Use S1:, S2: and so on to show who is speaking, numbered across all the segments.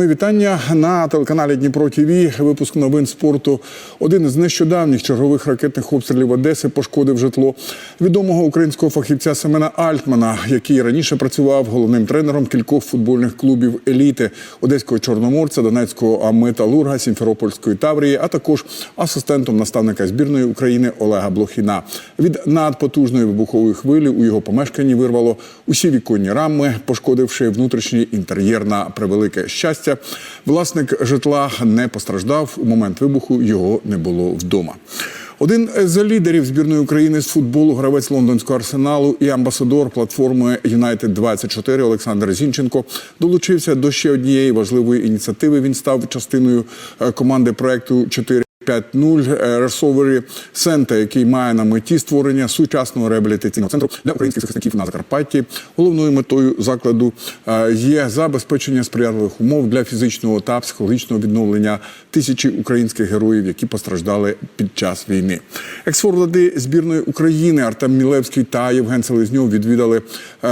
S1: Мої вітання на телеканалі Дніпро ТВ. Випуск новин спорту. Один із нещодавніх чергових ракетних обстрілів Одеси пошкодив житло відомого українського фахівця Семена Альтмана, який раніше працював головним тренером кількох футбольних клубів еліти Одеського Чорноморця, Донецького Металурга, Сімферопольської Таврії, а також асистентом наставника збірної України Олега Блохіна. Від надпотужної вибухової хвилі у його помешканні вирвало усі віконні рами, пошкодивши внутрішній інтер'єр на превелике щастя. Власник житла не постраждав. У момент вибуху його не було вдома. Один з лідерів збірної України з футболу, гравець лондонського арсеналу і амбасадор платформи Юнайтед 24 Олександр Зінченко долучився до ще однієї важливої ініціативи. Він став частиною е, команди проекту 4 5.0 Recovery Center, який має на меті створення сучасного реабілітаційного центру для українських захисників на Закарпатті. Головною метою закладу е, є забезпечення сприятливих умов для фізичного та психологічного відновлення тисячі українських героїв, які постраждали під час війни. Ексфорварди збірної України Артем Мілевський та Євген Селезньов відвідали е,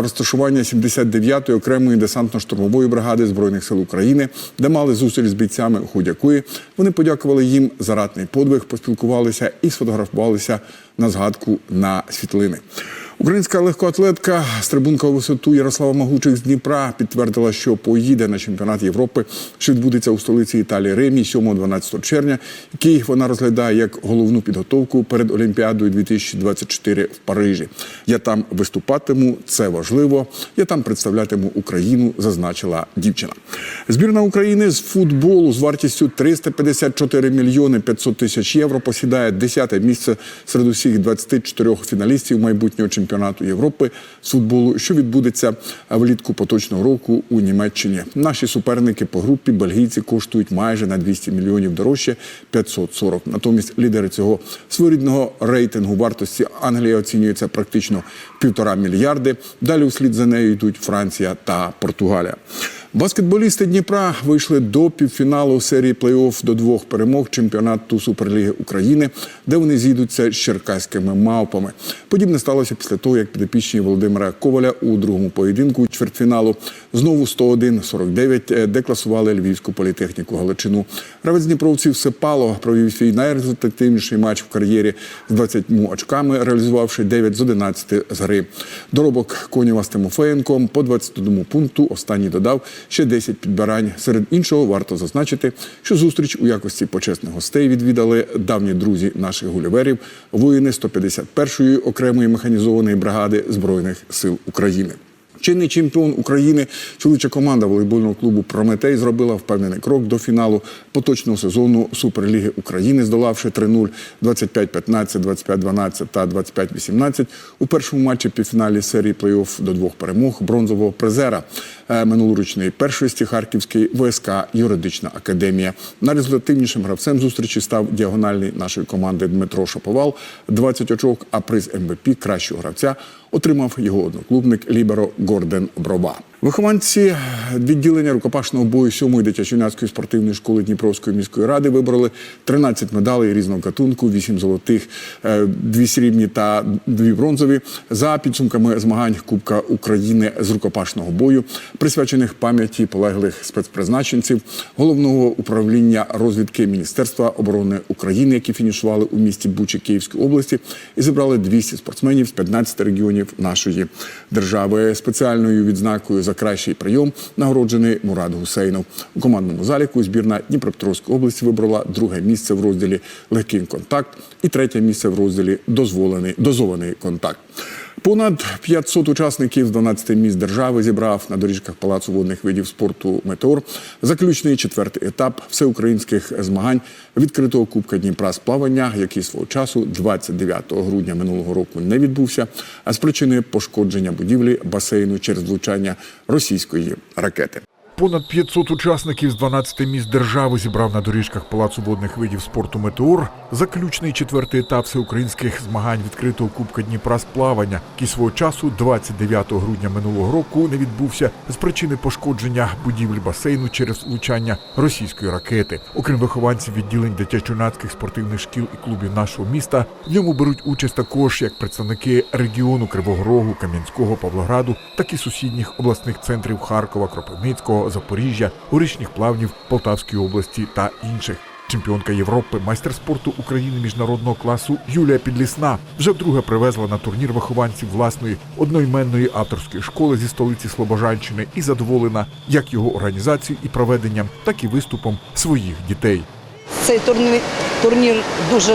S1: розташування 79-ї окремої десантно-штурмової бригади збройних сил України, де мали зустріч з бійцями, у ході якої вони подякували їм за ратний подвиг, поспілкувалися і сфотографувалися на згадку на світлини. Українська легкоатлетка стрибунка у висоту Ярослава Магучих з Дніпра підтвердила, що поїде на чемпіонат Європи, що відбудеться у столиці Італії Римі 7-12 червня, який вона розглядає як головну підготовку перед Олімпіадою 2024 в Парижі. Я там виступатиму, це важливо. Я там представлятиму Україну, зазначила дівчина. Збірна України з футболу з вартістю 354 мільйони 500 тисяч євро посідає 10 місце серед усіх 24 фіналістів майбутнього чемпіонату Європи з футболу, що відбудеться влітку поточного року у Німеччині. Наші суперники по групі бельгійці коштують майже на 200 мільйонів дорожче 540. Натомість лідери цього своєрідного рейтингу вартості Англія оцінюється практично півтора мільярди. Далі услід за нею йдуть Франція та Португалія. Баскетболісти Дніпра вийшли до півфіналу серії плей-офф до двох перемог чемпіонату Суперліги України, де вони зійдуться з черкаськими мавпами. Подібне сталося після того, як підопічні Володимира Коваля у другому поєдинку чвертьфіналу знову 101-49 декласували Львівську політехніку Галичину. Гравець Дніпровців Сепало провів свій найрезультативніший матч в кар'єрі з 20 очками, реалізувавши 9 з 11 з гри. Доробок Конєва з Тимофеєнком по 21 пункту останній додав ще 10 підбирань. Серед іншого варто зазначити, що зустріч у якості почесних гостей відвідали давні друзі наших гуліверів, воїни 151-ї окремої механізованої бригади збройних сил України. Чинний чемпіон України, чоловіча команда волейбольного клубу Прометей зробила впевнений крок до фіналу поточного сезону Суперліги України, здолавши 3-0, 25-15, 25-12 та 25-18 у першому матчі півфіналі серії плей-офф до двох перемог бронзового призера. Е, минулорічної першості Харківської ВСК Юридична академія. Найрезультативнішим гравцем зустрічі став діагональний нашої команди Дмитро Шаповал. 20 очок, а приз МВП кращого гравця отримав його одноклубник Ліберо Горден Броба. Вихованці відділення рукопашного бою 7-ї дитячо-юнацької спортивної школи Дніпровської міської ради вибрали 13 медалей різного гатунку, 8 золотих, 2 срібні та 2 бронзові за підсумками змагань Кубка України з рукопашного бою, присвячених пам'яті полеглих спецпризначенців головного управління розвідки Міністерства оборони України, які фінішували у місті Бучі Київської області, і зібрали 200 спортсменів з 15 регіонів нашої держави. Спеціальною відзнакою за кращий прийом нагороджений Мурат Гусейнов. У командному заліку збірна Дніпропетровської області вибрала друге місце в розділі легкий контакт і третє місце в розділі дозволений дозований контакт. Понад 500 учасників з 12 міст держави зібрав на доріжках Палацу водних видів спорту Метеор заключний четвертий етап всеукраїнських змагань відкритого Кубка Дніпра з плавання, який свого часу 29 грудня минулого року не відбувся, а з причини пошкодження будівлі басейну через влучання російської ракети.
S2: Понад 500 учасників з 12 міст держави зібрав на доріжках Палацу водних видів спорту Метеор заключний четвертий етап всеукраїнських змагань відкритого Кубка Дніпра з плавання, який свого часу 29 грудня минулого року не відбувся з причини пошкодження будівлі басейну через влучання російської ракети. Окрім вихованців відділень дитячо-юнацьких спортивних шкіл і клубів нашого міста, в ньому беруть участь також як представники регіону Кривого Рогу, Кам'янського, Павлограду, так і сусідніх обласних центрів Харкова, Кропивницького, Запоріжжя, горішніх плавнів Полтавської області та інших. Чемпіонка Європи, майстер спорту України міжнародного класу Юлія Підлісна вже вдруге привезла на турнір вихованців власної одноіменної авторської школи зі столиці Слобожанщини і задоволена як його організацією і проведенням, так і виступом своїх дітей.
S3: Цей турнір, турнір дуже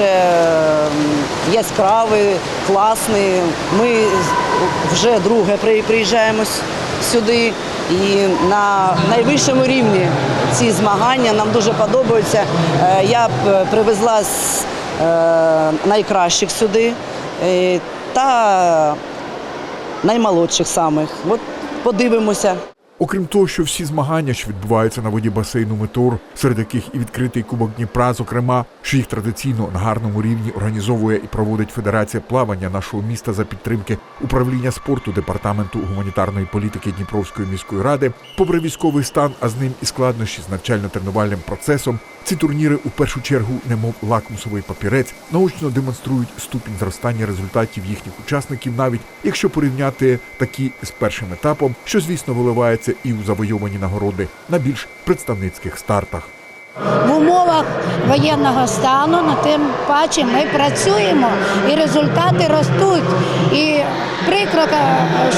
S3: яскравий, класний. Ми вже друге при- приїжджаємо сюди. І на найвищому рівні ці змагання нам дуже подобаються. Е, Я б привезла з е, найкращих сюди е, та наймолодших самих. От подивимося.
S2: Окрім того, що всі змагання, що відбуваються на воді басейну Метеор, серед яких і відкритий кубок Дніпра, зокрема, що їх традиційно на гарному рівні організовує і проводить Федерація плавання нашого міста за підтримки управління спорту департаменту гуманітарної політики Дніпровської міської ради, попри військовий стан, а з ним і складнощі з навчально-тренувальним процесом, ці турніри у першу чергу, немов лакмусовий папірець, наочно демонструють ступінь зростання результатів їхніх учасників, навіть якщо порівняти такі з першим етапом, що звісно виливається і у завойовані нагороди на більш представницьких стартах.
S4: в умовах воєнного стану, на тим паче ми працюємо і результати ростуть. І прикро,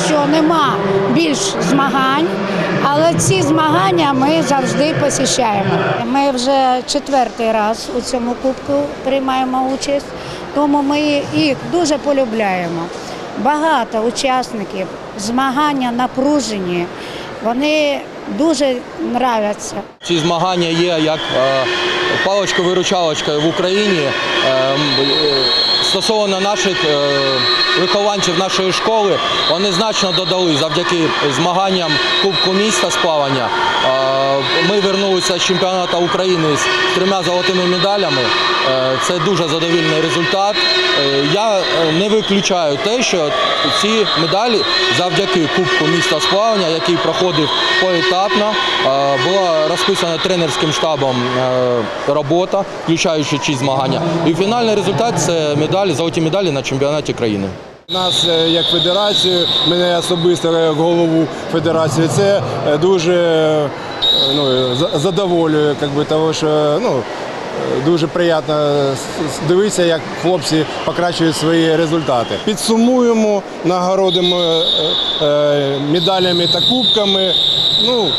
S4: що нема більш змагань, але ці змагання ми завжди посіщаємо. Ми вже четвертий раз у цьому кубку приймаємо участь, тому ми їх дуже полюбляємо. Багато учасників, змагання напружені, вони дуже нравляться.
S5: Ці змагання є як е, паличко-виручалочка в Україні. Стосовно наших е, вихованців нашої школи, вони значно додали завдяки змаганням Кубку міста з плавання. Е, Ми вернулися з чемпіонату України з трьома золотими медалями. Е, Це дуже задовільний результат. Я не виключаю те, що ці медалі завдяки Кубку міста з плавання, який проходив поетапно, була розписана тренерським штабом робота, включаючи ці змагання. І фінальний результат це медалі, золоті медалі на чемпіонаті країни.
S6: Нас е, як федерацію, мене особисто як голову федерації, це е, дуже е, ну, задоволює, би, того, що ну, е, дуже приємно дивитися, як хлопці покращують свої результати. Підсумуємо, нагородимо е, е, медалями та кубками. Ну,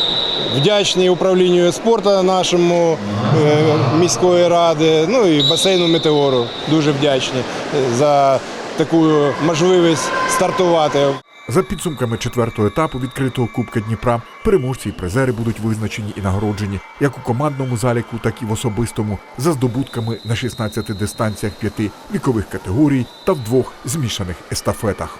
S6: Вдячні управлінню спорту нашому е, міської ради, ну і басейну Метеору. Дуже вдячні е, за таку можливість стартувати.
S2: За підсумками четвертого етапу відкритого Кубка Дніпра, переможці і призери будуть визначені і нагороджені як у командному заліку, так і в особистому за здобутками на 16 дистанціях п'яти вікових категорій та в двох змішаних естафетах.